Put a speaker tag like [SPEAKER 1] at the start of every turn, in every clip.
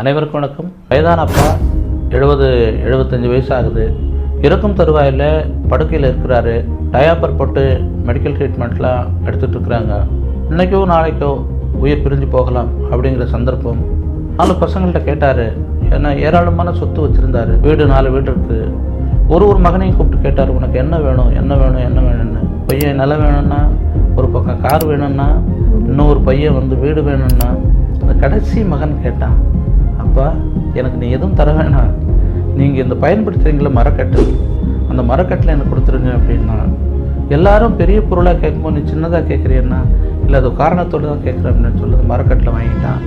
[SPEAKER 1] அனைவருக்கும் வணக்கம். வயதான அப்பா எழுபது எழுபத்தஞ்சு வயசு ஆகுது இறக்கும் தருவாயில் படுக்கையில் இருக்கிறாரு. டயாப்பர் போட்டு மெடிக்கல் ட்ரீட்மெண்ட்லாம் எடுத்துகிட்டு இருக்கிறாங்க இன்னைக்கோ நாளைக்கோ உயிர் பிரிஞ்சு போகலாம் அப்படிங்கிற சந்தர்ப்பம். நாலு பசங்கள்கிட்ட கேட்டார். ஏன்னா ஏராளமான சொத்து வச்சுருந்தாரு. வீடு நாலு வீடு இருக்குது ஒரு ஒரு மகனையும் கூப்பிட்டு கேட்டார். உனக்கு என்ன வேணும்? என்ன வேணும்? என்ன வேணும்னு? பையன் நிலம் வேணும்னா ஒரு பக்கம் கார் வேணும்னா இன்னொரு பையன் வந்து வீடு வேணும்னா அந்த கடைசி மகன் கேட்டான். அப்பா எனக்கு நீ எதுவும் தர வேணாம். நீங்கள் இந்த பயன்படுத்துகிறீங்கள மரக்கட்டு. அந்த மரக்கட்டில் எனக்கு கொடுத்துருங்க அப்படின்னா எல்லாரும் பெரிய பொருளாக கேட்கும்போது நீ சின்னதாக கேட்குறீன்னா இல்லை அது காரணத்தோடு தான் கேட்குறேன் அப்படின்னு சொல்லி அந்த மரக்கட்டில் வாங்கிட்டான்.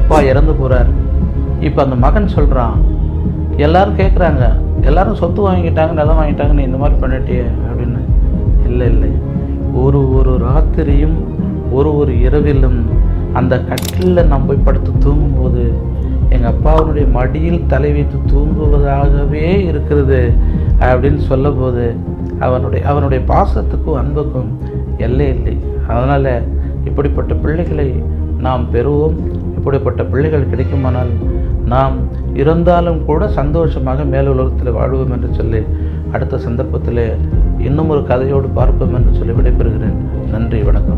[SPEAKER 1] அப்பா இறந்து போகிறார் இப்போ அந்த மகன் சொல்கிறான் எல்லாரும் கேட்குறாங்க எல்லாரும் சொத்து வாங்கிட்டாங்க நிலம் வாங்கிட்டாங்க நீ இந்த மாதிரி பண்ணிட்டியே அப்படின்னு. இல்லை இல்லை. ஒரு ஒரு ராத்திரியும் ஒரு ஒரு இரவிலும் அந்த கட்டிலில் நான் போய் படுத்து தூங்கும்போது எங்கள் அப்பாவுடைய மடியில் தலை வைத்து தூங்குவதாகவே இருக்கிறது அப்படின்னு சொல்லும்போது அவனுடைய அவனுடைய பாசத்துக்கும் அன்புக்கும் எல்லை இல்லை. அதனால் இப்படிப்பட்ட பிள்ளைகளை நாம் பெறுவோம். இப்படிப்பட்ட பிள்ளைகள் கிடைக்குமானால் நாம் இருந்தாலும் கூட சந்தோஷமாக மேலுலகத்தில் வாழ்வோம் என்று சொல்லி அடுத்த சந்தர்ப்பத்தில் இன்னும் ஒரு கதையோடு பார்ப்போம் என்று சொல்லி விடைபெறுகிறேன். நன்றி வணக்கம்.